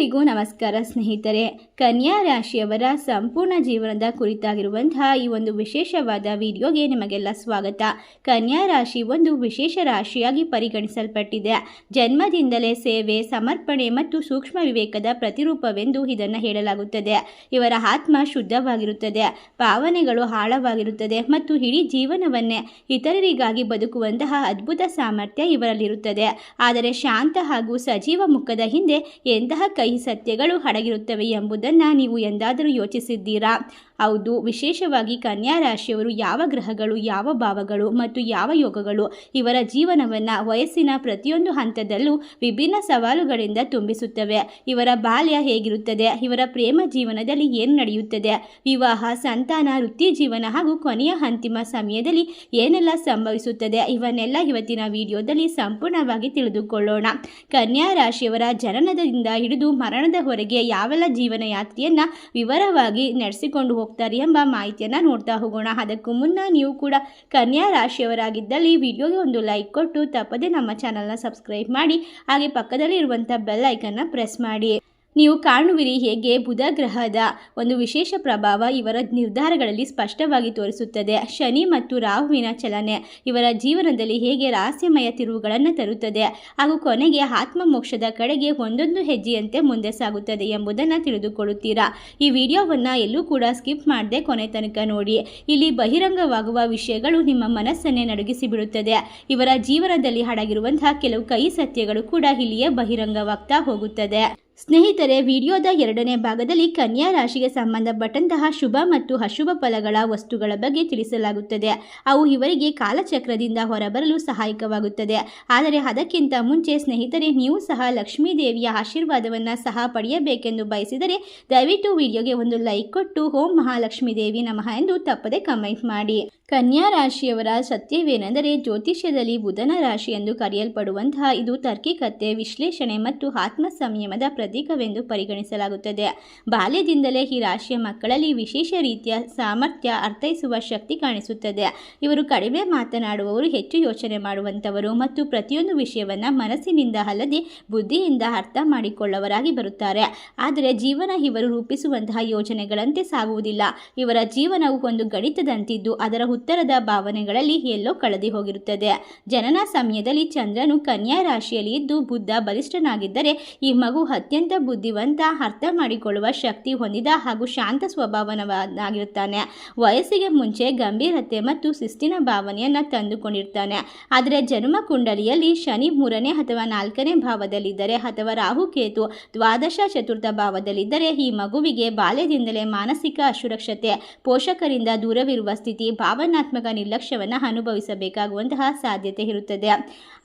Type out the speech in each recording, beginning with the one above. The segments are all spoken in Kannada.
ಎಲ್ಲರಿಗೂ ನಮಸ್ಕಾರ ಸ್ನೇಹಿತರೆ. ಕನ್ಯಾ ರಾಶಿಯವರ ಸಂಪೂರ್ಣ ಜೀವನದ ಕುರಿತಾಗಿರುವಂತಹ ಈ ಒಂದು ವಿಶೇಷವಾದ ವಿಡಿಯೋಗೆ ನಿಮಗೆಲ್ಲ ಸ್ವಾಗತ. ಕನ್ಯಾ ರಾಶಿ ಒಂದು ವಿಶೇಷ ರಾಶಿಯಾಗಿ ಪರಿಗಣಿಸಲ್ಪಟ್ಟಿದೆ. ಜನ್ಮದಿಂದಲೇ ಸೇವೆ, ಸಮರ್ಪಣೆ ಮತ್ತು ಸೂಕ್ಷ್ಮ ವಿವೇಕದ ಪ್ರತಿರೂಪವೆಂದು ಇದನ್ನು ಹೇಳಲಾಗುತ್ತದೆ. ಇವರ ಆತ್ಮ ಶುದ್ಧವಾಗಿರುತ್ತದೆ, ಭಾವನೆಗಳು ಆಳವಾಗಿರುತ್ತದೆ ಮತ್ತು ಇಡೀ ಜೀವನವನ್ನೇ ಇತರರಿಗಾಗಿ ಬದುಕುವಂತಹ ಅದ್ಭುತ ಸಾಮರ್ಥ್ಯ ಇವರಲ್ಲಿರುತ್ತದೆ. ಆದರೆ ಶಾಂತ ಹಾಗೂ ಸಜೀವ ಮುಖದ ಹಿಂದೆ ಎಂತಹ ಕಹಿ ಸತ್ಯಗಳು ಅಡಗಿರುತ್ತವೆ ಎಂಬುದನ್ನು ನೀವು ಎಂದಾದರೂ ಯೋಚಿಸಿದ್ದೀರಾ? ಹೌದು, ವಿಶೇಷವಾಗಿ ಕನ್ಯಾ ರಾಶಿಯವರು ಯಾವ ಗ್ರಹಗಳು, ಯಾವ ಭಾವಗಳು ಮತ್ತು ಯಾವ ಯೋಗಗಳು? ಇವರ ಜೀವನವನ್ನು ವಯಸ್ಸಿನ ಪ್ರತಿಯೊಂದು ಹಂತದಲ್ಲೂ ವಿಭಿನ್ನ ಸವಾಲುಗಳಿಂದ ತುಂಬಿಸುತ್ತವೆ. ಇವರ ಬಾಲ್ಯ ಹೇಗಿರುತ್ತದೆ? ಇವರ ಪ್ರೇಮ ಜೀವನದಲ್ಲಿ ಏನು ನಡೆಯುತ್ತದೆ? ವಿವಾಹ, ಸಂತಾನ, ವೃತ್ತಿ ಜೀವನ ಹಾಗೂ ಕೊನೆಯ ಅಂತಿಮ ಸಮಯದಲ್ಲಿ ಏನೆಲ್ಲ ಸಂಭವಿಸುತ್ತದೆ? ಇವನ್ನೆಲ್ಲ ಇವತ್ತಿನ ವಿಡಿಯೋದಲ್ಲಿ ಸಂಪೂರ್ಣವಾಗಿ ತಿಳಿದುಕೊಳ್ಳೋಣ. ಕನ್ಯಾ ರಾಶಿಯವರ ಜನನದಿಂದ ಹಿಡಿದು ಮರಣದವರೆಗೆ ಯಾವೆಲ್ಲ ಜೀವನ ಯಾತ್ರೆಯನ್ನು ವಿವರವಾಗಿ ನಡೆಸಿಕೊಂಡು ಎಂಬ ಮಾಹಿತಿಯನ್ನು ನೋಡ್ತಾ ಹೋಗೋಣ. ಅದಕ್ಕೂ ಮುನ್ನ ನೀವು ಕೂಡ ಕನ್ಯಾ ರಾಶಿಯವರಾಗಿದ್ದಲ್ಲಿ ವಿಡಿಯೋಗೆ ಒಂದು ಲೈಕ್ ಕೊಟ್ಟು ತಪ್ಪದೆ ನಮ್ಮ ಚಾನಲ್ನ ಸಬ್ಸ್ಕ್ರೈಬ್ ಮಾಡಿ, ಹಾಗೆ ಪಕ್ಕದಲ್ಲಿ ಇರುವಂಥ ಬೆಲ್ ಐಕನ್ನ ಪ್ರೆಸ್ ಮಾಡಿ. ನೀವು ಕಾಣುವಿರಿ ಹೇಗೆ ಬುಧ ಗ್ರಹದ ಒಂದು ವಿಶೇಷ ಪ್ರಭಾವ ಇವರ ನಿರ್ಧಾರಗಳಲ್ಲಿ ಸ್ಪಷ್ಟವಾಗಿ ತೋರಿಸುತ್ತದೆ. ಶನಿ ಮತ್ತು ರಾಹುವಿನ ಚಲನೆ ಇವರ ಜೀವನದಲ್ಲಿ ಹೇಗೆ ರಹಸ್ಯಮಯ ತಿರುವುಗಳನ್ನು ತರುತ್ತದೆ ಹಾಗೂ ಕೊನೆಗೆ ಆತ್ಮಮೋಕ್ಷದ ಕಡೆಗೆ ಒಂದೊಂದು ಹೆಜ್ಜೆಯಂತೆ ಮುಂದೆ ಸಾಗುತ್ತದೆ ಎಂಬುದನ್ನು ತಿಳಿದುಕೊಳ್ಳುತ್ತೀರಾ. ಈ ವಿಡಿಯೋವನ್ನು ಎಲ್ಲೂ ಕೂಡ ಸ್ಕಿಪ್ ಮಾಡದೆ ಕೊನೆ ತನಕ ನೋಡಿ. ಇಲ್ಲಿ ಬಹಿರಂಗವಾಗುವ ವಿಷಯಗಳು ನಿಮ್ಮ ಮನಸ್ಸನ್ನೇ ನಡುಗಿಸಿ ಬಿಡುತ್ತದೆ ಇವರ ಜೀವನದಲ್ಲಿ ಅಡಗಿರುವಂತಹ ಕೆಲವು ಕೈ ಸತ್ಯಗಳು ಕೂಡ ಇಲ್ಲಿಯೇ ಬಹಿರಂಗವಾಗ್ತಾ ಹೋಗುತ್ತದೆ. ಸ್ನೇಹಿತರೆ, ವಿಡಿಯೋದ ಎರಡನೇ ಭಾಗದಲ್ಲಿ ಕನ್ಯಾ ರಾಶಿಗೆ ಸಂಬಂಧಪಟ್ಟಂತಹ ಶುಭ ಮತ್ತು ಅಶುಭ ಫಲಗಳ ವಸ್ತುಗಳ ಬಗ್ಗೆ ತಿಳಿಸಲಾಗುತ್ತದೆ. ಅವು ಇವರಿಗೆ ಕಾಲಚಕ್ರದಿಂದ ಹೊರಬರಲು ಸಹಾಯಕವಾಗುತ್ತದೆ. ಆದರೆ ಅದಕ್ಕಿಂತ ಮುಂಚೆ ಸ್ನೇಹಿತರೆ, ನೀವು ಸಹ ಲಕ್ಷ್ಮೀ ದೇವಿಯ ಆಶೀರ್ವಾದವನ್ನು ಸಹ ಪಡೆಯಬೇಕೆಂದು ಬಯಸಿದರೆ ದಯವಿಟ್ಟು ವಿಡಿಯೋಗೆ ಒಂದು ಲೈಕ್ ಕೊಟ್ಟು ಓಂ ಮಹಾಲಕ್ಷ್ಮೀ ದೇವಿ ನಮಃ ಎಂದು ತಪ್ಪದೆ ಕಮೆಂಟ್ ಮಾಡಿ. ಕನ್ಯಾ ರಾಶಿಯವರ ಸತ್ಯವೇನೆಂದರೆ ಜ್ಯೋತಿಷ್ಯದಲ್ಲಿ ಬುಧನ ರಾಶಿ ಎಂದು ಕರೆಯಲ್ಪಡುವಂತಹ ಇದು ತರ್ಕಿಕತೆ, ವಿಶ್ಲೇಷಣೆ ಮತ್ತು ಆತ್ಮ ಸಂಯಮದ ಪ್ರತೀಕವೆಂದು ಪರಿಗಣಿಸಲಾಗುತ್ತದೆ. ಬಾಲ್ಯದಿಂದಲೇ ಈ ರಾಶಿಯ ಮಕ್ಕಳಲ್ಲಿ ವಿಶೇಷ ರೀತಿಯ ಸಾಮರ್ಥ್ಯ ಅರ್ಥೈಸುವ ಶಕ್ತಿ ಕಾಣಿಸುತ್ತದೆ. ಇವರು ಕಡಿಮೆ ಮಾತನಾಡುವವರು, ಹೆಚ್ಚು ಯೋಚನೆ ಮಾಡುವಂಥವರು ಮತ್ತು ಪ್ರತಿಯೊಂದು ವಿಷಯವನ್ನು ಮನಸ್ಸಿನಿಂದ ಅಲ್ಲದೆ ಬುದ್ಧಿಯಿಂದ ಅರ್ಥ ಮಾಡಿಕೊಳ್ಳವರಾಗಿ ಬರುತ್ತಾರೆ. ಆದರೆ ಜೀವನ ಇವರು ರೂಪಿಸುವಂತಹ ಯೋಜನೆಗಳಂತೆ ಸಾಗುವುದಿಲ್ಲ. ಇವರ ಜೀವನವು ಒಂದು ಗಣಿತದಂತಿದ್ದು, ಅದರ ಉತ್ತರದ ಭಾವನೆಗಳಲ್ಲಿ ಎಲ್ಲೋ ಕಳೆದಿ ಹೋಗಿರುತ್ತದೆ. ಜನನ ಸಮಯದಲ್ಲಿ ಚಂದ್ರನು ಕನ್ಯಾ ರಾಶಿಯಲ್ಲಿ ಇದ್ದು, ಬುದ್ಧ ಬಲಿಷ್ಠನಾಗಿದ್ದರೆ ಈ ಮಗು ಅತ್ಯಂತ ಬುದ್ಧಿವಂತ, ಅರ್ಥ ಮಾಡಿಕೊಳ್ಳುವ ಶಕ್ತಿ ಹೊಂದಿದ ಹಾಗೂ ಶಾಂತ ಸ್ವಭಾವನವಾಗಿರುತ್ತಾನೆ ವಯಸ್ಸಿಗೆ ಮುಂಚೆ ಗಂಭೀರತೆ ಮತ್ತು ಶಿಸ್ತಿನ ಭಾವನೆಯನ್ನು ತಂದುಕೊಂಡಿರ್ತಾನೆ. ಆದರೆ ಜನ್ಮ ಕುಂಡಲಿಯಲ್ಲಿ ಶನಿ ಮೂರನೇ ಅಥವಾ ನಾಲ್ಕನೇ ಭಾವದಲ್ಲಿದ್ದರೆ ಅಥವಾ ರಾಹುಕೇತು ದ್ವಾದಶ ಚತುರ್ಥ ಭಾವದಲ್ಲಿದ್ದರೆ ಈ ಮಗುವಿಗೆ ಬಾಲ್ಯದಿಂದಲೇ ಮಾನಸಿಕ ಅಸುರಕ್ಷತೆ ಪೋಷಕರಿಂದ ದೂರವಿರುವ ಸ್ಥಿತಿ, ಭಾವನಾತ್ಮಕ ನಿರ್ಲಕ್ಷ್ಯವನ್ನು ಅನುಭವಿಸಬೇಕಾಗುವಂತಹ ಸಾಧ್ಯತೆ ಇರುತ್ತದೆ.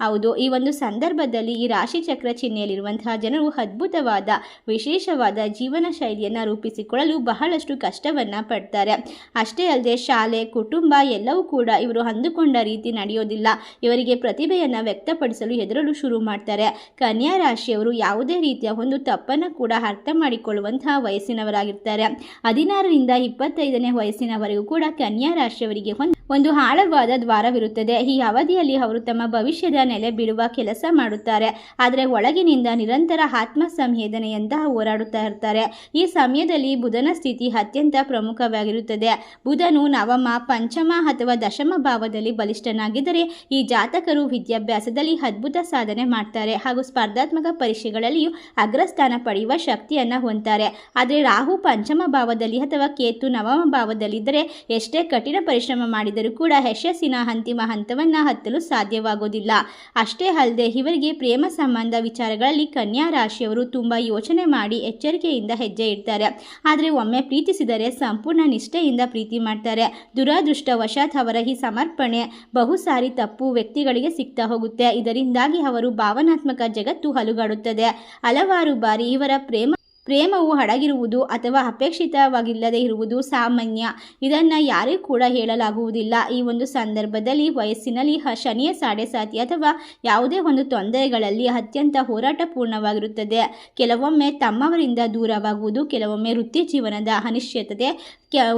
ಹೌದು, ಈ ಒಂದು ಸಂದರ್ಭದಲ್ಲಿ ಈ ರಾಶಿ ಚಕ್ರ ಚಿಹ್ನೆಯಲ್ಲಿರುವಂತಹ ಜನರು ಅದ್ಭುತವಾದ, ವಿಶೇಷವಾದ ಜೀವನ ಶೈಲಿಯನ್ನು ರೂಪಿಸಿಕೊಳ್ಳಲು ಬಹಳಷ್ಟು ಕಷ್ಟವನ್ನು ಪಡ್ತಾರೆ. ಅಷ್ಟೇ ಅಲ್ಲದೆ ಶಾಲೆ, ಕುಟುಂಬ ಎಲ್ಲವೂ ಕೂಡ ಇವರು ಅಂದುಕೊಂಡ ರೀತಿ ನಡೆಯೋದಿಲ್ಲ. ಇವರಿಗೆ ಪ್ರತಿಭೆಯನ್ನು ವ್ಯಕ್ತಪಡಿಸಲು ಹೆದರಲು ಶುರು ಮಾಡ್ತಾರೆ. ಕನ್ಯಾ ರಾಶಿಯವರು ಯಾವುದೇ ರೀತಿಯ ಒಂದು ತಪ್ಪನ್ನು ಕೂಡ ಅರ್ಥ ಮಾಡಿಕೊಳ್ಳುವಂತಹ ವಯಸ್ಸಿನವರಾಗಿರ್ತಾರೆ. ಹದಿನಾರರಿಂದ ಇಪ್ಪತ್ತೈದನೇ ವಯಸ್ಸಿನವರೆಗೂ ಕೂಡ ಕನ್ಯಾ ರಾಶಿಯವರಿಗೆ ಒಂದು ಒಂದು ಆಳವಾದ ದ್ವಾರವಿರುತ್ತದೆ. ಈ ಅವಧಿಯಲ್ಲಿ ಅವರು ತಮ್ಮ ಭವಿಷ್ಯದ ನೆಲೆ ಬಿಡುವ ಕೆಲಸ ಮಾಡುತ್ತಾರೆ. ಆದರೆ ಒಳಗಿನಿಂದ ನಿರಂತರ ಆತ್ಮ ಸಂವೇದನೆಯಂತಹ ಹೋರಾಡುತ್ತಾ ಇರ್ತಾರೆ. ಈ ಸಮಯದಲ್ಲಿ ಬುಧನ ಸ್ಥಿತಿ ಅತ್ಯಂತ ಪ್ರಮುಖವಾಗಿರುತ್ತದೆ. ಬುಧನು ನವಮ, ಪಂಚಮ ಅಥವಾ ದಶಮ ಭಾವದಲ್ಲಿ ಬಲಿಷ್ಠನಾಗಿದ್ದರೆ ಈ ಜಾತಕರು ವಿದ್ಯಾಭ್ಯಾಸದಲ್ಲಿ ಅದ್ಭುತ ಸಾಧನೆ ಮಾಡ್ತಾರೆ ಹಾಗೂ ಸ್ಪರ್ಧಾತ್ಮಕ ಪರೀಕ್ಷೆಗಳಲ್ಲಿಯೂ ಅಗ್ರಸ್ಥಾನ ಪಡೆಯುವ ಶಕ್ತಿಯನ್ನು ಹೊಂದ್ತಾರೆ. ಆದರೆ ರಾಹು ಪಂಚಮ ಭಾವದಲ್ಲಿ ಅಥವಾ ಕೇತು ನವಮ ಭಾವದಲ್ಲಿದ್ದರೆ ಎಷ್ಟೇ ಕಠಿಣ ಪರಿಶ್ರಮ ಮಾಡಿದರೂ ಕೂಡ ಯಶಸ್ಸಿನ ಅಂತಿಮ ಹಂತವನ್ನು ಹತ್ತಲು ಸಾಧ್ಯವಾಗೋದಿಲ್ಲ. ಅಷ್ಟೇ ಅಲ್ಲದೆ ಇವರಿಗೆ ಪ್ರೇಮ ಸಂಬಂಧ ವಿಚಾರಗಳಲ್ಲಿ ಕನ್ಯಾ ರಾಶಿಯವರು ತುಂಬ ಯೋಚನೆ ಮಾಡಿ ಎಚ್ಚರಿಕೆಯಿಂದ ಹೆಜ್ಜೆ ಇಡ್ತಾರೆ. ಆದರೆ ಒಮ್ಮೆ ಪ್ರೀತಿಸಿದರೆ ಸಂಪೂರ್ಣ ನಿಷ್ಠೆಯಿಂದ ಪ್ರೀತಿ ಮಾಡ್ತಾರೆ. ದುರದೃಷ್ಟವಶಾತ್ ಅವರ ಈ ಸಮರ್ಪಣೆ ಬಹುಸಾರಿ ತಪ್ಪು ವ್ಯಕ್ತಿಗಳಿಗೆ ಸಿಗ್ತಾ ಹೋಗುತ್ತೆ. ಇದರಿಂದಾಗಿ ಅವರು ಭಾವನಾತ್ಮಕ ಜಗತ್ತು ಹಲುಗಾಡುತ್ತದೆ. ಹಲವಾರು ಬಾರಿ ಇವರ ಪ್ರೇಮ ಪ್ರೇಮವು ಹಡಗಿರುವುದು ಅಥವಾ ಅಪೇಕ್ಷಿತವಾಗಿಲ್ಲದೆ ಇರುವುದು ಸಾಮಾನ್ಯ. ಇದನ್ನು ಯಾರಿಗೂ ಕೂಡ ಹೇಳಲಾಗುವುದಿಲ್ಲ. ಈ ಒಂದು ಸಂದರ್ಭದಲ್ಲಿ ವಯಸ್ಸಿನಲ್ಲಿ ಶನಿಯ ಸಾಡೆಸಾತಿ ಅಥವಾ ಯಾವುದೇ ಒಂದು ತೊಂದರೆಗಳಲ್ಲಿ ಅತ್ಯಂತ ಹೋರಾಟಪೂರ್ಣವಾಗಿರುತ್ತದೆ. ಕೆಲವೊಮ್ಮೆ ತಮ್ಮವರಿಂದ ದೂರವಾಗುವುದು, ಕೆಲವೊಮ್ಮೆ ವೃತ್ತಿ ಜೀವನದ ಅನಿಶ್ಚಿತತೆ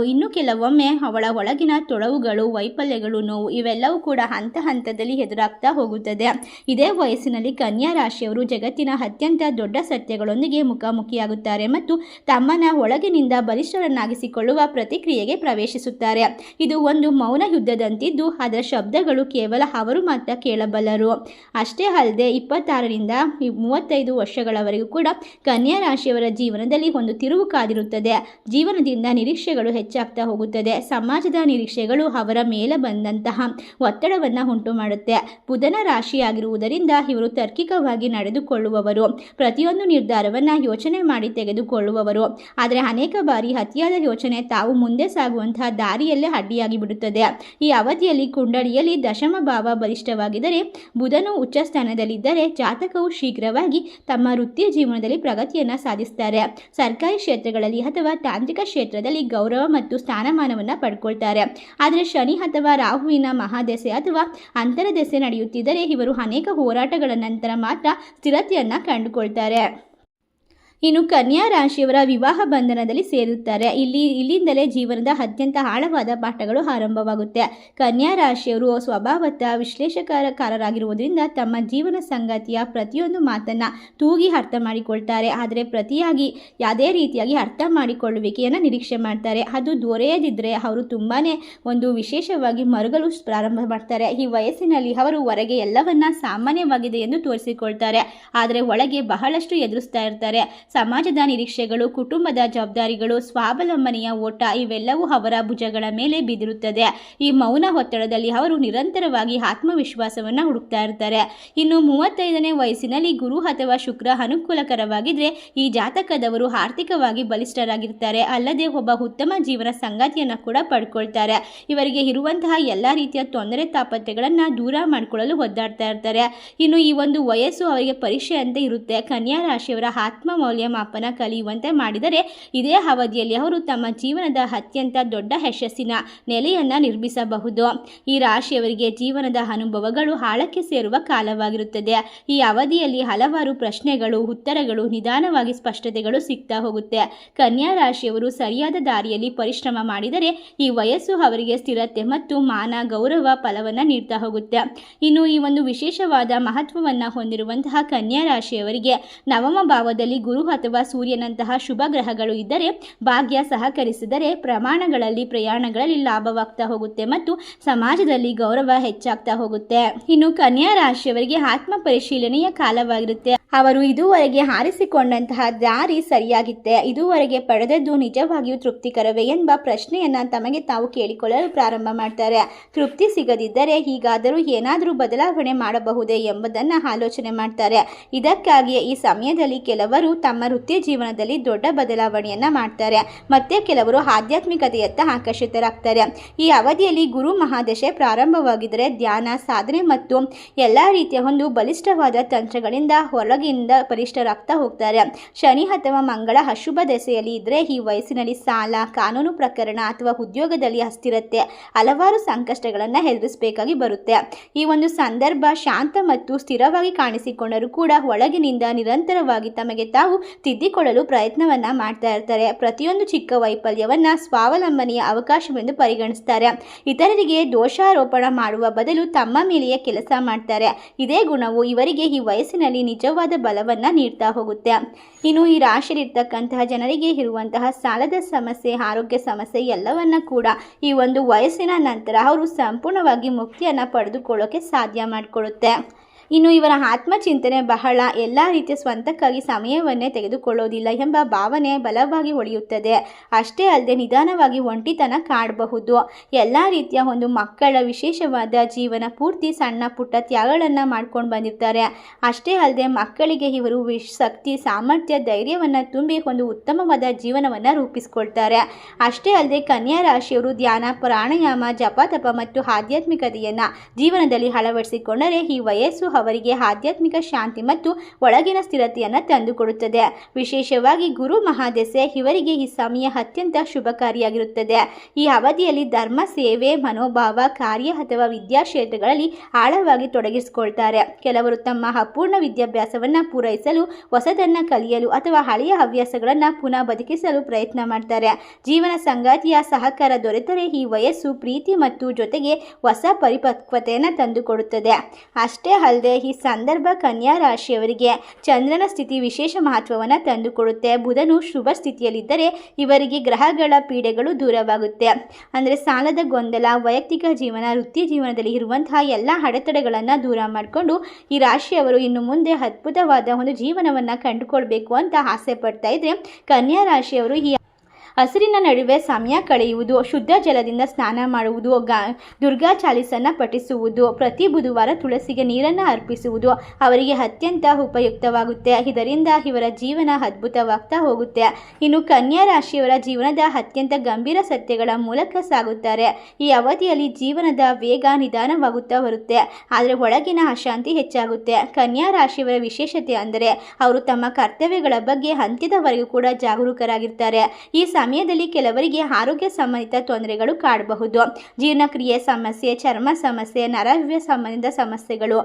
ಇನ್ನು ಕೆಲವೊಮ್ಮೆ ಅವಳ ಒಳಗಿನ ತೊಡವುಗಳು, ವೈಫಲ್ಯಗಳು, ನೋವು, ಇವೆಲ್ಲವೂ ಕೂಡ ಹಂತ ಹಂತದಲ್ಲಿ ಎದುರಾಗ್ತಾ ಹೋಗುತ್ತದೆ. ಇದೇ ವಯಸ್ಸಿನಲ್ಲಿ ಕನ್ಯಾ ರಾಶಿಯವರು ಜಗತ್ತಿನ ಅತ್ಯಂತ ದೊಡ್ಡ ಸತ್ಯಗಳೊಂದಿಗೆ ಮುಖಾಮುಖಿಯಾಗುತ್ತಾರೆ. ಮತ್ತು ತಮ್ಮನ ಒಳಗಿನಿಂದ ಬಲಿಷ್ಠರನ್ನಾಗಿಸಿಕೊಳ್ಳುವ ಪ್ರತಿಕ್ರಿಯೆಗೆ ಪ್ರವೇಶಿಸುತ್ತಾರೆ. ಇದು ಒಂದು ಮೌನ ಯುದ್ಧದಂತಿದ್ದು, ಅದರ ಶಬ್ದಗಳು ಕೇವಲ ಅವರು ಮಾತ್ರ ಕೇಳಬಲ್ಲರು. ಅಷ್ಟೇ ಅಲ್ಲದೆ, ಇಪ್ಪತ್ತಾರರಿಂದ ಮೂವತ್ತೈದು ವರ್ಷಗಳವರೆಗೂ ಕೂಡ ಕನ್ಯಾ ರಾಶಿಯವರ ಜೀವನದಲ್ಲಿ ಒಂದು ತಿರುವು ಕಾದಿರುತ್ತದೆ. ಜೀವನದಿಂದ ನಿರೀಕ್ಷೆಗಳು ಹೆಚ್ಚಾಗ್ತಾ ಹೋಗುತ್ತದೆ. ಸಮಾಜದ ನಿರೀಕ್ಷೆಗಳು ಅವರ ಮೇಲೆ ಬಂದಂತಹ ಒತ್ತಡವನ್ನು ಉಂಟು ಮಾಡುತ್ತೆ ಬುಧನ ರಾಶಿಯಾಗಿರುವುದರಿಂದ ಇವರು ತಾರ್ಕಿಕವಾಗಿ ನಡೆದುಕೊಳ್ಳುವವರು. ಪ್ರತಿಯೊಂದು ನಿರ್ಧಾರವನ್ನು ಯೋಚನೆ ಮಾಡಿ ತೆಗೆದುಕೊಳ್ಳುವವರು. ಆದರೆ ಅನೇಕ ಬಾರಿ ಅತಿಯಾದ ಯೋಚನೆ ತಾವು ಮುಂದೆ ಸಾಗುವಂತಹ ದಾರಿಯಲ್ಲೇ ಅಡ್ಡಿಯಾಗಿ ಬಿಡುತ್ತದೆ. ಈ ಅವಧಿಯಲ್ಲಿ ಕುಂಡಳಿಯಲ್ಲಿ ದಶಮ ಭಾವ ಬಲಿಷ್ಠವಾಗಿದ್ದರೆ, ಬುಧನು ಉಚ್ಚ ಸ್ಥಾನದಲ್ಲಿದ್ದರೆ ಜಾತಕವು ಶೀಘ್ರವಾಗಿ ತಮ್ಮ ವೃತ್ತಿಯ ಜೀವನದಲ್ಲಿ ಪ್ರಗತಿಯನ್ನು ಸಾಧಿಸ್ತಾರೆ. ಸರ್ಕಾರಿ ಕ್ಷೇತ್ರಗಳಲ್ಲಿ ಅಥವಾ ತಾಂತ್ರಿಕ ಕ್ಷೇತ್ರದಲ್ಲಿ ಗೌರವ ಮತ್ತು ಸ್ಥಾನಮಾನವನ್ನು ಪಡ್ಕೊಳ್ತಾರೆ. ಆದರೆ ಶನಿ ಅಥವಾ ರಾಹುವಿನ ಮಹಾದೆಸೆ ಅಥವಾ ಅಂತರದೆಸೆ ನಡೆಯುತ್ತಿದ್ದರೆ, ಇವರು ಅನೇಕ ಹೋರಾಟಗಳ ನಂತರ ಮಾತ್ರ ಸ್ಥಿರತೆಯನ್ನು ಕಂಡುಕೊಳ್ತಾರೆ. ಇನ್ನು ಕನ್ಯಾ ರಾಶಿಯವರ ವಿವಾಹ ಬಂಧನದಲ್ಲಿ ಸೇರುತ್ತಾರೆ. ಇಲ್ಲಿ, ಇಲ್ಲಿಂದಲೇ ಜೀವನದ ಅತ್ಯಂತ ಆಳವಾದ ಪಾಠಗಳು ಆರಂಭವಾಗುತ್ತೆ. ಕನ್ಯಾ ರಾಶಿಯವರು ಸ್ವಭಾವತ ವಿಶ್ಲೇಷಕರಕಾರರಾಗಿರುವುದರಿಂದ ತಮ್ಮ ಜೀವನ ಸಂಗಾತಿಯ ಪ್ರತಿಯೊಂದು ಮಾತನ್ನು ತೂಗಿ ಅರ್ಥ ಮಾಡಿಕೊಳ್ತಾರೆ. ಆದರೆ ಪ್ರತಿಯಾಗಿ ಯಾವುದೇ ರೀತಿಯಾಗಿ ಅರ್ಥ ಮಾಡಿಕೊಳ್ಳುವಿಕೆಯನ್ನು ನಿರೀಕ್ಷೆ ಮಾಡ್ತಾರೆ. ಅದು ದೊರೆಯದಿದ್ದರೆ ಅವರು ತುಂಬಾ ಒಂದು ವಿಶೇಷವಾಗಿ ಮರುಗಲು ಪ್ರಾರಂಭ ಮಾಡ್ತಾರೆ. ಈ ವಯಸ್ಸಿನಲ್ಲಿ ಅವರು ಹೊರಗೆ ಎಲ್ಲವನ್ನ ಸಾಮಾನ್ಯವಾಗಿದೆ ಎಂದು ತೋರಿಸಿಕೊಳ್ತಾರೆ. ಆದರೆ ಒಳಗೆ ಬಹಳಷ್ಟು ಎದುರಿಸ್ತಾ ಇರ್ತಾರೆ. ಸಮಾಜದ ನಿರೀಕ್ಷೆಗಳು, ಕುಟುಂಬದ ಜವಾಬ್ದಾರಿಗಳು, ಸ್ವಾವಲಂಬನೆಯ ಓಟ ಇವೆಲ್ಲವೂ ಅವರ ಭುಜಗಳ ಮೇಲೆ ಬಿದ್ದಿರುತ್ತದೆ ಈ ಮೌನ ಒತ್ತಡದಲ್ಲಿ ಅವರು ನಿರಂತರವಾಗಿ ಆತ್ಮವಿಶ್ವಾಸವನ್ನು ಹುಡುಕ್ತಾ ಇರ್ತಾರೆ. ಇನ್ನು ಮೂವತ್ತೈದನೇ ವಯಸ್ಸಿನಲ್ಲಿ ಗುರು ಅಥವಾ ಶುಕ್ರ ಅನುಕೂಲಕರವಾಗಿದ್ರೆ ಈ ಜಾತಕದವರು ಆರ್ಥಿಕವಾಗಿ ಬಲಿಷ್ಠರಾಗಿರ್ತಾರೆ. ಅಲ್ಲದೆ ಒಬ್ಬ ಉತ್ತಮ ಜೀವನ ಸಂಗಾತಿಯನ್ನು ಕೂಡ ಪಡ್ಕೊಳ್ತಾರೆ. ಇವರಿಗೆ ಇರುವಂತಹ ಎಲ್ಲ ರೀತಿಯ ತೊಂದರೆ ತಾಪತ್ಯಗಳನ್ನು ದೂರ ಮಾಡಿಕೊಳ್ಳಲು ಒದ್ದಾಡ್ತಾ ಇರ್ತಾರೆ. ಇನ್ನು ಈ ಒಂದು ವಯಸ್ಸು ಅವರಿಗೆ ಪರೀಕ್ಷೆ ಅಂತ ಇರುತ್ತೆ. ಕನ್ಯಾ ರಾಶಿಯವರ ಆತ್ಮ ಮೌಲ್ಯಮಾಪನ ಕಲಿಯುವಂತೆ ಮಾಡಿದರೆ ಇದೇ ಅವಧಿಯಲ್ಲಿ ಅವರು ತಮ್ಮ ಜೀವನದ ಅತ್ಯಂತ ದೊಡ್ಡ ಯಶಸ್ಸಿನ ನೆಲೆಯನ್ನು ನಿರ್ಮಿಸಬಹುದು. ಈ ರಾಶಿಯವರಿಗೆ ಜೀವನದ ಅನುಭವಗಳು ಆಳಕ್ಕೆ ಸೇರುವ ಕಾಲವಾಗಿರುತ್ತದೆ. ಈ ಅವಧಿಯಲ್ಲಿ ಹಲವಾರು ಪ್ರಶ್ನೆಗಳು, ಉತ್ತರಗಳು, ನಿಧಾನವಾಗಿ ಸ್ಪಷ್ಟತೆಗಳು ಸಿಗ್ತಾ ಹೋಗುತ್ತೆ. ಕನ್ಯಾ ರಾಶಿಯವರು ಸರಿಯಾದ ದಾರಿಯಲ್ಲಿ ಪರಿಶ್ರಮ ಮಾಡಿದರೆ ಈ ವಯಸ್ಸು ಅವರಿಗೆ ಸ್ಥಿರತೆ ಮತ್ತು ಮಾನ, ಗೌರವ ಫಲವನ್ನು ನೀಡ್ತಾ ಹೋಗುತ್ತೆ. ಇನ್ನು ಈ ಒಂದು ವಿಶೇಷವಾದ ಮಹತ್ವವನ್ನು ಹೊಂದಿರುವಂತಹ ಕನ್ಯಾ ರಾಶಿಯವರಿಗೆ ನವಮ ಭಾವದಲ್ಲಿ ಗುರು ಅಥವಾ ಸೂರ್ಯನಂತಹ ಶುಭ ಗ್ರಹಗಳು ಇದ್ದರೆ ಭಾಗ್ಯ ಸಹಕರಿಸಿದರೆ ಪ್ರಮಾಣಗಳಲ್ಲಿ ಪ್ರಯಾಣಗಳಲ್ಲಿ ಲಾಭವಾಗ್ತಾ ಹೋಗುತ್ತೆ ಮತ್ತು ಸಮಾಜದಲ್ಲಿ ಗೌರವ ಹೆಚ್ಚಾಗ್ತಾ ಹೋಗುತ್ತೆ. ಇನ್ನು ಕನ್ಯಾ ರಾಶಿಯವರಿಗೆ ಆತ್ಮ ಪರಿಶೀಲನೆಯ ಕಾಲವಾಗಿರುತ್ತೆ. ಅವರು ಇದುವರೆಗೆ ಹಾರಿಸಿಕೊಂಡಂತಹ ದಾರಿ ಸರಿಯಾಗಿತ್ತೆ, ಇದುವರೆಗೆ ಪಡೆದದ್ದು ನಿಜವಾಗಿಯೂ ತೃಪ್ತಿಕರವೇ ಎಂಬ ಪ್ರಶ್ನೆಯನ್ನು ತಮಗೆ ತಾವು ಕೇಳಿಕೊಳ್ಳಲು ಪ್ರಾರಂಭ ಮಾಡ್ತಾರೆ. ತೃಪ್ತಿ ಸಿಗದಿದ್ದರೆ ಹೀಗಾದರೂ ಏನಾದರೂ ಬದಲಾವಣೆ ಮಾಡಬಹುದೇ ಎಂಬುದನ್ನು ಆಲೋಚನೆ ಮಾಡ್ತಾರೆ. ಇದಕ್ಕಾಗಿಯೇ ಈ ಸಮಯದಲ್ಲಿ ಕೆಲವರು ತಮ್ಮ ವೃತ್ತಿ ಜೀವನದಲ್ಲಿ ದೊಡ್ಡ ಬದಲಾವಣೆಯನ್ನು ಮಾಡ್ತಾರೆ. ಮತ್ತೆ ಕೆಲವರು ಆಧ್ಯಾತ್ಮಿಕತೆಯತ್ತ ಆಕರ್ಷಿತರಾಗ್ತಾರೆ. ಈ ಅವಧಿಯಲ್ಲಿ ಗುರು ಮಹಾದಶೆ ಪ್ರಾರಂಭವಾಗಿದ್ದರೆ ಧ್ಯಾನ, ಸಾಧನೆ ಮತ್ತು ಎಲ್ಲ ರೀತಿಯ ಒಂದು ಬಲಿಷ್ಠವಾದ ತಂತ್ರಗಳಿಂದ ಹೊರಗಿಂದ ಬಲಿಷ್ಠರಾಗ್ತಾ ಹೋಗ್ತಾರೆ. ಶನಿ ಅಥವಾ ಮಂಗಳ ಅಶುಭ ದೆಸೆಯಲ್ಲಿ ಇದ್ದರೆ ಈ ವಯಸ್ಸಿನಲ್ಲಿ ಸಾಲ, ಕಾನೂನು ಪ್ರಕರಣ ಅಥವಾ ಉದ್ಯೋಗದಲ್ಲಿ ಅಸ್ಥಿರತೆ ಹಲವಾರು ಸಂಕಷ್ಟಗಳನ್ನು ಎದುರಿಸಬೇಕಾಗಿ ಬರುತ್ತೆ. ಈ ಒಂದು ಸಂದರ್ಭ ಶಾಂತ ಮತ್ತು ಸ್ಥಿರವಾಗಿ ಕಾಣಿಸಿಕೊಂಡರೂ ಕೂಡ ಒಳಗಿನಿಂದ ನಿರಂತರವಾಗಿ ತಮಗೆ ತಾವು ತಿದ್ದಿಕೊಳ್ಳಲು ಪ್ರಯತ್ನವನ್ನ ಮಾಡ್ತಾ ಇರ್ತಾರೆ. ಪ್ರತಿಯೊಂದು ಚಿಕ್ಕ ವೈಫಲ್ಯವನ್ನ ಸ್ವಾವಲಂಬನೆಯ ಅವಕಾಶವೆಂದು ಪರಿಗಣಿಸ್ತಾರೆ. ಇತರರಿಗೆ ದೋಷಾರೋಪಣ ಮಾಡುವ ಬದಲು ತಮ್ಮ ಮೇಲೆಯೇ ಕೆಲಸ ಮಾಡ್ತಾರೆ. ಇದೇ ಗುಣವು ಇವರಿಗೆ ಈ ವಯಸ್ಸಿನಲ್ಲಿ ನಿಜವಾದ ಬಲವನ್ನ ನೀಡ್ತಾ ಹೋಗುತ್ತೆ. ಇನ್ನು ಈ ರಾಶಿಯಲ್ಲಿರ್ತಕ್ಕಂತಹ ಜನರಿಗೆ ಇರುವಂತಹ ಸಾಲದ ಸಮಸ್ಯೆ, ಆರೋಗ್ಯ ಸಮಸ್ಯೆ ಎಲ್ಲವನ್ನ ಕೂಡ ಈ ಒಂದು ವಯಸ್ಸಿನ ನಂತರ ಅವರು ಸಂಪೂರ್ಣವಾಗಿ ಮುಕ್ತಿಯನ್ನು ಪಡೆದುಕೊಳ್ಳೋಕೆ ಸಾಧ್ಯ ಮಾಡಿಕೊಡುತ್ತೆ ಇನ್ನು ಇವರ ಆತ್ಮಚಿಂತನೆ ಬಹಳ ಎಲ್ಲ ರೀತಿಯ ಸ್ವಂತಕ್ಕಾಗಿ ಸಮಯವನ್ನೇ ತೆಗೆದುಕೊಳ್ಳೋದಿಲ್ಲ ಎಂಬ ಭಾವನೆ ಬಲವಾಗಿ ಒಳೆಯುತ್ತದೆ. ಅಷ್ಟೇ ಅಲ್ಲದೆ ನಿಧಾನವಾಗಿ ಒಂಟಿತನ ಕಾಡಬಹುದು. ಎಲ್ಲ ರೀತಿಯ ಒಂದು ಮಕ್ಕಳ ವಿಶೇಷವಾದ ಜೀವನ ಪೂರ್ತಿ ಸಣ್ಣ ಪುಟ್ಟ ತ್ಯಾಗಗಳನ್ನು ಮಾಡ್ಕೊಂಡು ಬಂದಿರ್ತಾರೆ. ಅಷ್ಟೇ ಅಲ್ಲದೆ ಮಕ್ಕಳಿಗೆ ಇವರು ವಿಶ್ ಶಕ್ತಿ, ಸಾಮರ್ಥ್ಯ, ಧೈರ್ಯವನ್ನು ತುಂಬಿ ಒಂದು ಉತ್ತಮವಾದ ಜೀವನವನ್ನು ರೂಪಿಸ್ಕೊಳ್ತಾರೆ. ಅಷ್ಟೇ ಅಲ್ಲದೆ ಕನ್ಯಾ ರಾಶಿಯವರು ಧ್ಯಾನ, ಪ್ರಾಣಾಯಾಮ ಜಪ ತಪ ಮತ್ತು ಆಧ್ಯಾತ್ಮಿಕತೆಯನ್ನು ಜೀವನದಲ್ಲಿ ಅಳವಡಿಸಿಕೊಂಡರೆ ಈ ವಯಸ್ಸು ಅವರಿಗೆ ಆಧ್ಯಾತ್ಮಿಕ ಶಾಂತಿ ಮತ್ತು ಒಳಗಿನ ಸ್ಥಿರತೆಯನ್ನು ತಂದುಕೊಡುತ್ತದೆ. ವಿಶೇಷವಾಗಿ ಗುರು ಮಹಾದೆಸೆ ಇವರಿಗೆ ಈ ಸಮಯ ಅತ್ಯಂತ ಶುಭಕಾರಿಯಾಗಿರುತ್ತದೆ. ಈ ಅವಧಿಯಲ್ಲಿ ಧರ್ಮ, ಸೇವೆ, ಮನೋಭಾವ, ಕಾರ್ಯ ಅಥವಾ ವಿದ್ಯಾಕ್ಷೇತ್ರಗಳಲ್ಲಿ ಆಳವಾಗಿ ತೊಡಗಿಸಿಕೊಳ್ತಾರೆ. ಕೆಲವರು ತಮ್ಮ ಅಪೂರ್ಣ ವಿದ್ಯಾಭ್ಯಾಸವನ್ನು ಪೂರೈಸಲು, ಹೊಸದನ್ನು ಕಲಿಯಲು ಅಥವಾ ಹಳೆಯ ಹವ್ಯಾಸಗಳನ್ನು ಪುನಃ ಬದುಕಿಸಲು ಪ್ರಯತ್ನ ಮಾಡ್ತಾರೆ. ಜೀವನ ಸಂಗಾತಿಯ ಸಹಕಾರ ದೊರೆತರೆ ಈ ವಯಸ್ಸು ಪ್ರೀತಿ ಮತ್ತು ಜೊತೆಗೆ ಹೊಸ ಪರಿಪಕ್ವತೆಯನ್ನು ತಂದುಕೊಡುತ್ತದೆ. ಅಷ್ಟೇ ಅಲ್ಲದೆ ಈ ಸಂದರ್ಭ ಕನ್ಯಾ ರಾಶಿಯವರಿಗೆ ಚಂದ್ರನ ಸ್ಥಿತಿ ವಿಶೇಷ ಮಹತ್ವವನ್ನು ತಂದುಕೊಡುತ್ತೆ. ಬುಧನು ಶುಭ ಸ್ಥಿತಿಯಲ್ಲಿದ್ದರೆ ಇವರಿಗೆ ಗ್ರಹಗಳ ಪೀಡೆಗಳು ದೂರವಾಗುತ್ತೆ. ಅಂದರೆ ಸಾಲದ ಗೊಂದಲ, ವೈಯಕ್ತಿಕ ಜೀವನ, ವೃತ್ತಿ ಜೀವನದಲ್ಲಿ ಇರುವಂತಹ ಎಲ್ಲ ಅಡೆತಡೆಗಳನ್ನು ದೂರ ಮಾಡಿಕೊಂಡು ಈ ರಾಶಿಯವರು ಇನ್ನು ಮುಂದೆ ಅದ್ಭುತವಾದ ಒಂದು ಜೀವನವನ್ನು ಕಂಡುಕೊಳ್ಬೇಕು ಅಂತ ಆಸೆ ಪಡ್ತಾ ಇದ್ರೆ ಕನ್ಯಾ ರಾಶಿಯವರು ಈ ಹಸಿರಿನ ನಡುವೆ ಸಮಯ ಕಳೆಯುವುದು, ಶುದ್ಧ ಜಲದಿಂದ ಸ್ನಾನ ಮಾಡುವುದು, ಗಾ, ದುರ್ಗಾ ಚಾಲಿಸನ್ನು ಪಠಿಸುವುದು, ಪ್ರತಿ ಬುಧವಾರ ತುಳಸಿಗೆ ನೀರನ್ನು ಅರ್ಪಿಸುವುದು ಅವರಿಗೆ ಅತ್ಯಂತ ಉಪಯುಕ್ತವಾಗುತ್ತೆ. ಇದರಿಂದ ಇವರ ಜೀವನ ಅದ್ಭುತವಾಗ್ತಾ ಹೋಗುತ್ತೆ. ಇನ್ನು ಕನ್ಯಾ ರಾಶಿಯವರ ಜೀವನದ ಅತ್ಯಂತ ಗಂಭೀರ ಸತ್ಯಗಳ ಮೂಲಕ ಸಾಗುತ್ತಾರೆ. ಈ ಅವಧಿಯಲ್ಲಿ ಜೀವನದ ವೇಗ ನಿಧಾನವಾಗುತ್ತಾ ಬರುತ್ತೆ. ಆದರೆ ಒಳಗಿನ ಅಶಾಂತಿ ಹೆಚ್ಚಾಗುತ್ತೆ. ಕನ್ಯಾ ರಾಶಿಯವರ ವಿಶೇಷತೆ ಅಂದರೆ ಅವರು ತಮ್ಮ ಕರ್ತವ್ಯಗಳ ಬಗ್ಗೆ ಅಂತ್ಯದವರೆಗೂ ಕೂಡ ಜಾಗರೂಕರಾಗಿರ್ತಾರೆ. ಈ ಸಮಯದಲ್ಲಿ ಕೆಲವರಿಗೆ ಆರೋಗ್ಯ ಸಂಬಂಧಿತ ತೊಂದರೆಗಳು ಕಾಡಬಹುದು. ಜೀರ್ಣಕ್ರಿಯೆ ಸಮಸ್ಯೆ, ಚರ್ಮ ಸಮಸ್ಯೆ, ನರವ್ಯ ಸಂಬಂಧಿತ ಸಮಸ್ಯೆಗಳು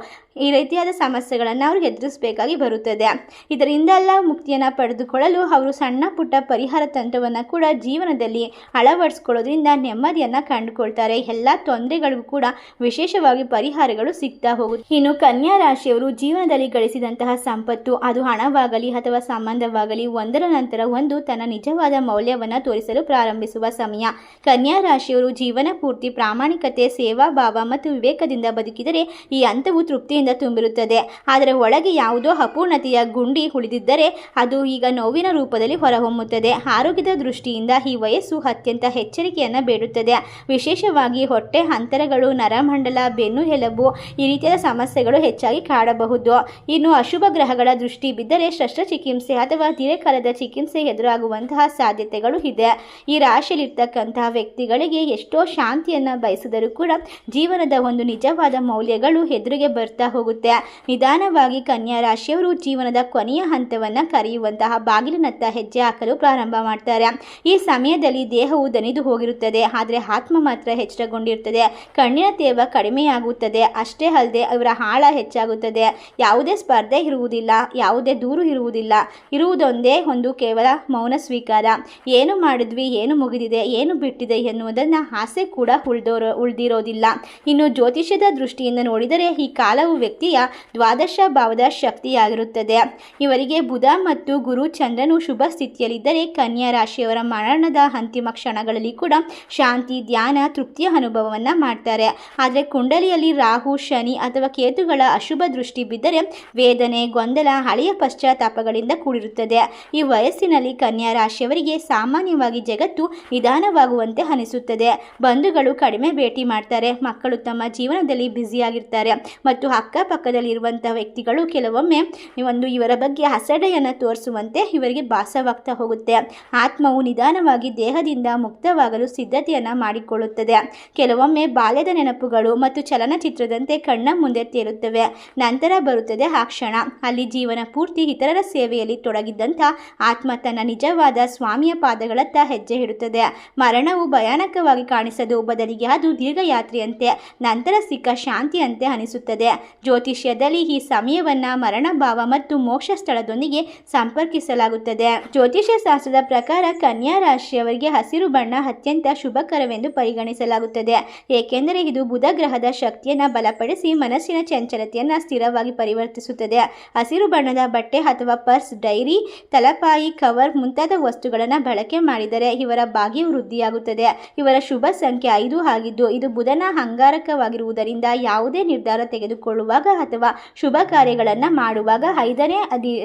ಈ ರೀತಿಯಾದ ಸಮಸ್ಯೆಗಳನ್ನು ಅವರು ಎದುರಿಸಬೇಕಾಗಿ ಬರುತ್ತದೆ. ಇದರಿಂದೆಲ್ಲ ಮುಕ್ತಿಯನ್ನು ಪಡೆದುಕೊಳ್ಳಲು ಅವರು ಸಣ್ಣ ಪುಟ್ಟ ಪರಿಹಾರ ತಂತ್ರವನ್ನು ಕೂಡ ಜೀವನದಲ್ಲಿ ಅಳವಡಿಸ್ಕೊಳ್ಳೋದ್ರಿಂದ ನೆಮ್ಮದಿಯನ್ನು ಕಂಡುಕೊಳ್ತಾರೆ. ಎಲ್ಲ ತೊಂದರೆಗಳಿಗೂ ಕೂಡ ವಿಶೇಷವಾಗಿ ಪರಿಹಾರಗಳು ಸಿಗ್ತಾ ಹೋಗುತ್ತೆ ಇನ್ನು ಕನ್ಯಾ ರಾಶಿಯವರು ಜೀವನದಲ್ಲಿ ಗಳಿಸಿದಂತಹ ಸಂಪತ್ತು, ಅದು ಹಣವಾಗಲಿ ಅಥವಾ ಸಂಬಂಧವಾಗಲಿ, ಒಂದರ ನಂತರ ಒಂದು ತನ್ನ ನಿಜವಾದ ಮೌಲ್ಯವನ್ನು ತೋರಿಸಲು ಪ್ರಾರಂಭಿಸುವ ಸಮಯ. ಕನ್ಯಾ ರಾಶಿಯವರು ಜೀವನ ಪೂರ್ತಿ ಪ್ರಾಮಾಣಿಕತೆ, ಸೇವಾ ಭಾವ ಮತ್ತು ವಿವೇಕದಿಂದ ಬದುಕಿದರೆ ಈ ಹಂತವು ತೃಪ್ತಿಯಿಂದ ತುಂಬಿರುತ್ತದೆ. ಆದರೆ ಒಳಗೆ ಯಾವುದೋ ಅಪೂರ್ಣತೆಯ ಗುಂಡಿ ಉಳಿದಿದ್ದರೆ ಅದು ಈಗ ನೋವಿನ ರೂಪದಲ್ಲಿ ಹೊರಹೊಮ್ಮುತ್ತದೆ. ಆರೋಗ್ಯದ ದೃಷ್ಟಿಯಿಂದ ಈ ವಯಸ್ಸು ಅತ್ಯಂತ ಎಚ್ಚರಿಕೆಯನ್ನು ಬೇಡುತ್ತದೆ. ವಿಶೇಷವಾಗಿ ಹೊಟ್ಟೆ, ಅಂತರಗಳು, ನರಮಂಡಲ, ಬೆನ್ನು ಎಲುಬು ಈ ರೀತಿಯ ಸಮಸ್ಯೆಗಳು ಹೆಚ್ಚಾಗಿ ಕಾಡಬಹುದು. ಇನ್ನು ಅಶುಭ ಗ್ರಹಗಳ ದೃಷ್ಟಿ ಬಿದ್ದರೆ ಶಸ್ತ್ರಚಿಕಿತ್ಸೆ ಅಥವಾ ದೀರ್ಘಕಾಲದ ಚಿಕಿತ್ಸೆ ಎದುರಾಗುವಂತಹ ಸಾಧ್ಯತೆಗಳು ಇದೆ. ಈ ರಾಶಿಯಲ್ಲಿರ್ತಕ್ಕಂತಹ ವ್ಯಕ್ತಿಗಳಿಗೆ ಎಷ್ಟೋ ಶಾಂತಿಯನ್ನು ಬಯಸಿದರೂ ಕೂಡ ಜೀವನದ ಒಂದು ನಿಜವಾದ ಮೌಲ್ಯಗಳು ಎದುರಿಗೆ ಬರ್ತಾ ಹೋಗುತ್ತೆ. ನಿಧಾನವಾಗಿ ಕನ್ಯಾ ರಾಶಿಯವರು ಜೀವನದ ಕೊನೆಯ ಹಂತವನ್ನು ಕರೆಯುವಂತಹ ಬಾಗಿಲಿನತ್ತ ಹೆಜ್ಜೆ ಹಾಕಲು ಪ್ರಾರಂಭ ಮಾಡ್ತಾರೆ. ಈ ಸಮಯದಲ್ಲಿ ದೇಹವು ದನಿದು ಹೋಗಿರುತ್ತದೆ. ಆದರೆ ಆತ್ಮ ಮಾತ್ರ ಹೆಚ್ಚಳಗೊಂಡಿರುತ್ತದೆ. ಕಣ್ಣಿನ ತೇವ ಕಡಿಮೆಯಾಗುತ್ತದೆ. ಅಷ್ಟೇ ಅಲ್ಲದೆ ಅವರ ಆಳ ಹೆಚ್ಚಾಗುತ್ತದೆ. ಯಾವುದೇ ಸ್ಪರ್ಧೆ ಇರುವುದಿಲ್ಲ. ಯಾವುದೇ ದೂರು ಇರುವುದಿಲ್ಲ. ಇರುವುದೊಂದೇ ಒಂದು ಕೇವಲ ಮೌನ ಸ್ವೀಕಾರ. ಏನು ಮಾಡಿದ್ವಿ, ಏನು ಮುಗಿದಿದೆ, ಏನು ಬಿಟ್ಟಿದೆ ಎನ್ನುವುದನ್ನು ಆಸೆ ಕೂಡ ಉಳ್ದೋರೋ, ಉಳಿದಿರೋದಿಲ್ಲ. ಇನ್ನು ಜ್ಯೋತಿಷ್ಯದ ದೃಷ್ಟಿಯಿಂದ ನೋಡಿದರೆ ಈ ಕಾಲವು ವ್ಯಕ್ತಿಯ ದ್ವಾದಶ ಭಾವದ ಶಕ್ತಿಯಾಗಿರುತ್ತದೆ. ಇವರಿಗೆ ಬುಧ ಮತ್ತು ಗುರು ಚಂದ್ರನು ಶುಭ ಸ್ಥಿತಿಯಲ್ಲಿದ್ದರೆ ಕನ್ಯಾ ರಾಶಿಯವರ ಮರಣದ ಅಂತಿಮ ಕ್ಷಣಗಳಲ್ಲಿ ಕೂಡ ಶಾಂತಿ, ಧ್ಯಾನ, ತೃಪ್ತಿಯ ಅನುಭವವನ್ನು ಮಾಡ್ತಾರೆ. ಆದರೆ ಕುಂಡಲಿಯಲ್ಲಿ ರಾಹು, ಶನಿ ಅಥವಾ ಕೇತುಗಳ ಅಶುಭ ದೃಷ್ಟಿ ಬಿದ್ದರೆ ವೇದನೆ, ಗೊಂದಲ, ಹಳೆಯ ಪಶ್ಚಾತ್ತಾಪಗಳಿಂದ ಕೂಡಿರುತ್ತದೆ. ಈ ವಯಸ್ಸಿನಲ್ಲಿ ಕನ್ಯಾ ರಾಶಿಯವರಿಗೆ ಸಾಮಾನ್ಯವಾಗಿ ಜಗತ್ತು ನಿಧಾನವಾಗುವಂತೆ ಅನಿಸುತ್ತದೆ. ಬಂಧುಗಳು ಕಡಿಮೆ ಭೇಟಿ ಮಾಡ್ತಾರೆ. ಮಕ್ಕಳು ತಮ್ಮ ಜೀವನದಲ್ಲಿ ಬ್ಯುಸಿಯಾಗಿರ್ತಾರೆ. ಮತ್ತು ಅಕ್ಕಪಕ್ಕದಲ್ಲಿರುವಂಥ ವ್ಯಕ್ತಿಗಳು ಕೆಲವೊಮ್ಮೆ ಒಂದು ಇವರ ಬಗ್ಗೆ ಹಸಡೆಯನ್ನು ತೋರಿಸುವಂತೆ ಇವರಿಗೆ ಭಾಸವಾಗ್ತಾ ಹೋಗುತ್ತೆ. ಆತ್ಮವು ನಿಧಾನವಾಗಿ ದೇಹದಿಂದ ಮುಕ್ತವಾಗಲು ಸಿದ್ಧತೆಯನ್ನು ಮಾಡಿಕೊಳ್ಳುತ್ತದೆ. ಕೆಲವೊಮ್ಮೆ ಬಾಲ್ಯದ ನೆನಪುಗಳು ಮತ್ತು ಚಲನಚಿತ್ರದಂತೆ ಕಣ್ಣ ಮುಂದೆ ತೇರುತ್ತವೆ ನಂತರ ಬರುತ್ತದೆ ಆ ಕ್ಷಣ. ಅಲ್ಲಿ ಜೀವನ ಪೂರ್ತಿ ಇತರರ ಸೇವೆಯಲ್ಲಿ ತೊಡಗಿದ್ದಂಥ ಆತ್ಮ ತನ್ನ ನಿಜವಾದ ಸ್ವಾಮಿಯ ಪಾದಗಳತ್ತ ಹೆಜ್ಜೆ ಇಡುತ್ತದೆ. ಮರಣವು ಭಯಾನಕವಾಗಿ ಕಾಣಿಸದು. ಬದಲಿಗೆ ಅದು ದೀರ್ಘಯಾತ್ರೆಯಂತೆ, ನಂತರ ಸಿಕ್ಕ ಶಾಂತಿಯಂತೆ ಅನಿಸುತ್ತದೆ. ಜ್ಯೋತಿಷ್ಯದಲ್ಲಿ ಈ ಸಮಯವನ್ನು ಮರಣ, ಭಾವ ಮತ್ತು ಮೋಕ್ಷ ಸ್ಥಳದೊಂದಿಗೆ ಸಂಪರ್ಕಿಸಲಾಗುತ್ತದೆ. ಜ್ಯೋತಿಷ್ಯ ಶಾಸ್ತ್ರದ ಪ್ರಕಾರ ಕನ್ಯಾ ರಾಶಿಯವರಿಗೆ ಹಸಿರು ಬಣ್ಣ ಅತ್ಯಂತ ಶುಭಕರವೆಂದು ಪರಿಗಣಿಸಲಾಗುತ್ತದೆ. ಏಕೆಂದರೆ ಇದು ಬುಧ ಗ್ರಹದ ಶಕ್ತಿಯನ್ನು ಬಲಪಡಿಸಿ ಮನಸ್ಸಿನ ಚಂಚಲತೆಯನ್ನು ಸ್ಥಿರವಾಗಿ ಪರಿವರ್ತಿಸುತ್ತದೆ. ಹಸಿರು ಬಣ್ಣದ ಬಟ್ಟೆ ಅಥವಾ ಪರ್ಸ್, ಡೈರಿ, ತಲಪಾಯಿ, ಕವರ್ ಮುಂತಾದ ವಸ್ತುಗಳನ್ನು ಬಳಕೆ ಮಾಡಿದರೆ ಇವರ ಭಾಗ್ಯ ವೃದ್ಧಿಯಾಗುತ್ತದೆ. ಇವರ ಶುಭ ಸಂಖ್ಯೆ ಐದು ಆಗಿದ್ದು, ಇದು ಬುಧನ ಅಂಗಾರಕವಾಗಿರುವುದರಿಂದ ಯಾವುದೇ ನಿರ್ಧಾರ ತೆಗೆದುಕೊಳ್ಳುವಾಗ ಅಥವಾ ಶುಭ ಕಾರ್ಯಗಳನ್ನು ಮಾಡುವಾಗ ಐದನೇ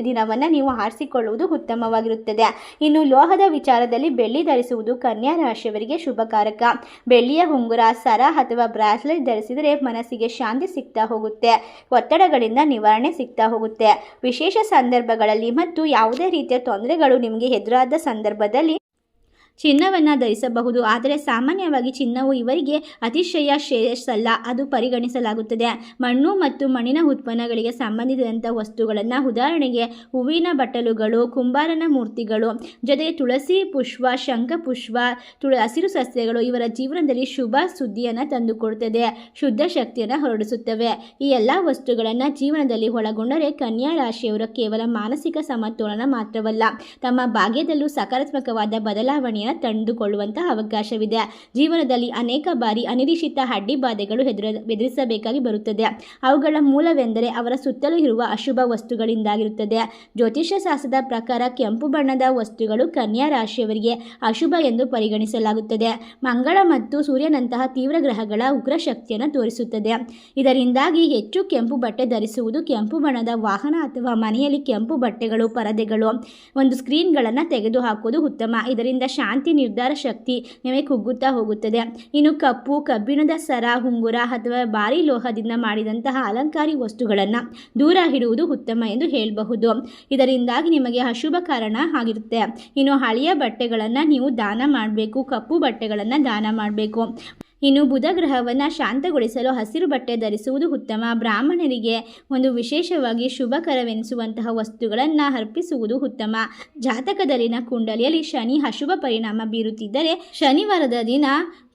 ದಿನವನ್ನು ನೀವು ಆರಿಸಿಕೊಳ್ಳುವುದು ಉತ್ತಮವಾಗಿರುತ್ತದೆ. ಇನ್ನು ಲೋಹದ ವಿಚಾರದಲ್ಲಿ ಬೆಳ್ಳಿ ಧರಿಸುವುದು ಕನ್ಯಾ ರಾಶಿಯವರಿಗೆ ಶುಭಕಾರಕ. ಬೆಳ್ಳಿಯ ಉಂಗುರ, ಸರ ಅಥವಾ ಬ್ರಾಸ್ಲೆಟ್ ಧರಿಸಿದರೆ ಮನಸ್ಸಿಗೆ ಶಾಂತಿ ಸಿಗ್ತಾ ಹೋಗುತ್ತೆ. ಒತ್ತಡಗಳಿಂದ ನಿವಾರಣೆ ಸಿಗ್ತಾ ಹೋಗುತ್ತೆ. ವಿಶೇಷ ಸಂದರ್ಭಗಳಲ್ಲಿ ಮತ್ತು ಯಾವುದೇ ರೀತಿಯ ತೊಂದರೆಗಳು ನಿಮಗೆ ಎದುರಾದ ಸಂದರ್ಭದಲ್ಲಿ ಚಿನ್ನವನ್ನು ಧರಿಸಬಹುದು. ಆದರೆ ಸಾಮಾನ್ಯವಾಗಿ ಚಿನ್ನವು ಇವರಿಗೆ ಅತಿಶಯ ಶ್ರೇಯಸ್ಸಲ್ಲ. ಅದು ಪರಿಗಣಿಸಲಾಗುತ್ತದೆ. ಮಣ್ಣು ಮತ್ತು ಮಣ್ಣಿನ ಉತ್ಪನ್ನಗಳಿಗೆ ಸಂಬಂಧಿಸಿದಂಥ ವಸ್ತುಗಳನ್ನು ಉದಾಹರಣೆಗೆ ಹೂವಿನ ಬಟ್ಟಲುಗಳು, ಕುಂಬಾರನ ಮೂರ್ತಿಗಳು ಜೊತೆಗೆ ತುಳಸಿ ಪುಷ್ಪ ಶಂಖಪುಷ್ಪ ತುಳ ಹಸಿರು ಸಸ್ಯಗಳು ಇವರ ಜೀವನದಲ್ಲಿ ಶುಭ ಸುದ್ದಿಯನ್ನು ತಂದುಕೊಡುತ್ತದೆ, ಶುದ್ಧ ಶಕ್ತಿಯನ್ನು ಹೊರಡಿಸುತ್ತವೆ. ಈ ಎಲ್ಲ ವಸ್ತುಗಳನ್ನು ಜೀವನದಲ್ಲಿ ಒಳಗೊಂಡರೆ ಕನ್ಯಾ ರಾಶಿಯವರು ಕೇವಲ ಮಾನಸಿಕ ಸಮತೋಲನ ಮಾತ್ರವಲ್ಲ, ತಮ್ಮ ಭಾಗ್ಯದಲ್ಲೂ ಸಕಾರಾತ್ಮಕವಾದ ಬದಲಾವಣೆಯನ್ನು ತಂದುಕೊಳ್ಳುವಂತಹ ಅವಕಾಶವಿದೆ. ಜೀವನದಲ್ಲಿ ಅನೇಕ ಬಾರಿ ಅನಿರೀಕ್ಷಿತ ಅಡ್ಡಿಬಾಧೆಗಳು ಎದುರ ಎದುರಿಸಬೇಕಾಗಿ ಬರುತ್ತದೆ. ಅವುಗಳ ಮೂಲವೆಂದರೆ ಅವರ ಸುತ್ತಲೂ ಇರುವ ಅಶುಭ ವಸ್ತುಗಳಿಂದಾಗಿರುತ್ತದೆ. ಜ್ಯೋತಿಷ್ಯ ಶಾಸ್ತ್ರದ ಪ್ರಕಾರ ಕೆಂಪು ಬಣ್ಣದ ವಸ್ತುಗಳು ಕನ್ಯಾ ರಾಶಿಯವರಿಗೆ ಅಶುಭ ಎಂದು ಪರಿಗಣಿಸಲಾಗುತ್ತದೆ. ಮಂಗಳ ಮತ್ತು ಸೂರ್ಯನಂತಹ ತೀವ್ರ ಗ್ರಹಗಳ ಉಗ್ರ ಶಕ್ತಿಯನ್ನು ತೋರಿಸುತ್ತದೆ. ಇದರಿಂದಾಗಿ ಹೆಚ್ಚು ಕೆಂಪು ಬಟ್ಟೆ ಧರಿಸುವುದು ಕೆಂಪು ಬಣ್ಣದ ವಾಹನ ಅಥವಾ ಮನೆಯಲ್ಲಿ ಕೆಂಪು ಬಟ್ಟೆಗಳು, ಪರದೆಗಳು, ಒಂದು ಸ್ಕ್ರೀನ್ಗಳನ್ನು ತೆಗೆದುಹಾಕುವುದು ಉತ್ತಮ. ಇದರಿಂದ ಶಾಂತಿ ನಿರ್ಧಾರ ಶಕ್ತಿ ನಿಮಗೆ ಕುಗ್ಗುತ್ತಾ ಹೋಗುತ್ತದೆ. ಇನ್ನು ಕಪ್ಪು, ಕಬ್ಬಿಣದ ಸರ, ಉಂಗುರ ಅಥವಾ ಭಾರಿ ಲೋಹದಿಂದ ಮಾಡಿದಂತಹ ಅಲಂಕಾರಿ ವಸ್ತುಗಳನ್ನು ದೂರ ಇಡುವುದು ಉತ್ತಮ ಎಂದು ಹೇಳಬಹುದು. ಇದರಿಂದಾಗಿ ನಿಮಗೆ ಅಶುಭ ಕಾರಣ ಆಗಿರುತ್ತೆ. ಇನ್ನು ಹಳೆಯ ಬಟ್ಟೆಗಳನ್ನು ನೀವು ದಾನ ಮಾಡಬೇಕು, ಕಪ್ಪು ಬಟ್ಟೆಗಳನ್ನು ದಾನ ಮಾಡಬೇಕು. ಇನ್ನು ಬುಧ ಗ್ರಹವನ್ನು ಶಾಂತಗೊಳಿಸಲು ಹಸಿರು ಬಟ್ಟೆ ಧರಿಸುವುದು ಉತ್ತಮ. ಬ್ರಾಹ್ಮಣರಿಗೆ ಒಂದು ವಿಶೇಷವಾಗಿ ಶುಭಕರವೆನಿಸುವಂತಹ ವಸ್ತುಗಳನ್ನು ಅರ್ಪಿಸುವುದು ಉತ್ತಮ. ಜಾತಕದಲ್ಲಿನ ಕುಂಡಲಿಯಲ್ಲಿ ಶನಿ ಅಶುಭ ಪರಿಣಾಮ ಬೀರುತ್ತಿದ್ದರೆ ಶನಿವಾರದ ದಿನ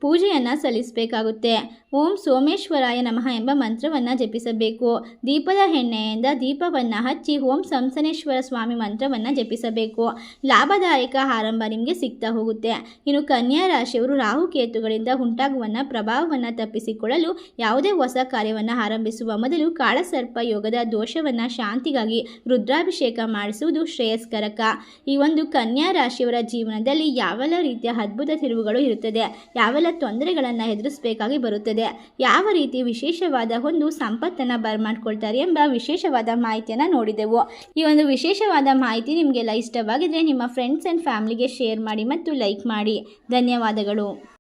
ಪೂಜೆಯನ್ನು ಸಲ್ಲಿಸಬೇಕಾಗುತ್ತೆ. ಓಂ ಸೋಮೇಶ್ವರಾಯ ನಮಃ ಎಂಬ ಮಂತ್ರವನ್ನು ಜಪಿಸಬೇಕು. ದೀಪದ ಎಣ್ಣೆಯಿಂದ ದೀಪವನ್ನು ಹಚ್ಚಿ ಓಂ ಸಂಸನೇಶ್ವರ ಸ್ವಾಮಿ ಮಂತ್ರವನ್ನು ಜಪಿಸಬೇಕು. ಲಾಭದಾಯಕ ಆರಂಭ ನಿಮಗೆ ಸಿಗ್ತಾ ಹೋಗುತ್ತೆ. ಇನ್ನು ಕನ್ಯಾ ರಾಶಿಯವರು ರಾಹುಕೇತುಗಳಿಂದ ಉಂಟಾಗುವನ್ನ ಪ್ರಭಾವವನ್ನು ತಪ್ಪಿಸಿಕೊಳ್ಳಲು ಯಾವುದೇ ಹೊಸ ಕಾರ್ಯವನ್ನು ಆರಂಭಿಸುವ ಮೊದಲು ಕಾಳಸರ್ಪ ಯೋಗದ ದೋಷವನ್ನು ಶಾಂತಿಗಾಗಿ ರುದ್ರಾಭಿಷೇಕ ಮಾಡಿಸುವುದು ಶ್ರೇಯಸ್ಕರಕ. ಈ ಒಂದು ಕನ್ಯಾ ರಾಶಿಯವರ ಜೀವನದಲ್ಲಿ ಯಾವೆಲ್ಲ ರೀತಿಯ ಅದ್ಭುತ ತಿರುವುಗಳು ಇರುತ್ತದೆ, ಯಾವೆಲ್ಲ ತೊಂದರೆಗಳನ್ನು ಎದುರಿಸಬೇಕಾಗಿ ಬರುತ್ತದೆ. ಯಾವ ರೀತಿ ವಿಶೇಷವಾದ ಒಂದು ಸಂಪತ್ತನ್ನು ಬರ್ಮಾಡ್ಕೊಳ್ತಾರೆ ಎಂಬ ವಿಶೇಷವಾದ ಮಾಹಿತಿಯನ್ನು ನೋಡಿದೆವು. ಈ ಒಂದು ವಿಶೇಷವಾದ ಮಾಹಿತಿ ನಿಮಗೆಲ್ಲ ಇಷ್ಟವಾಗಿದ್ದರೆ ನಿಮ್ಮ ಫ್ರೆಂಡ್ಸ್ ಆ್ಯಂಡ್ ಫ್ಯಾಮಿಲಿಗೆ ಶೇರ್ ಮಾಡಿ ಮತ್ತು ಲೈಕ್ ಮಾಡಿ. ಧನ್ಯವಾದಗಳು.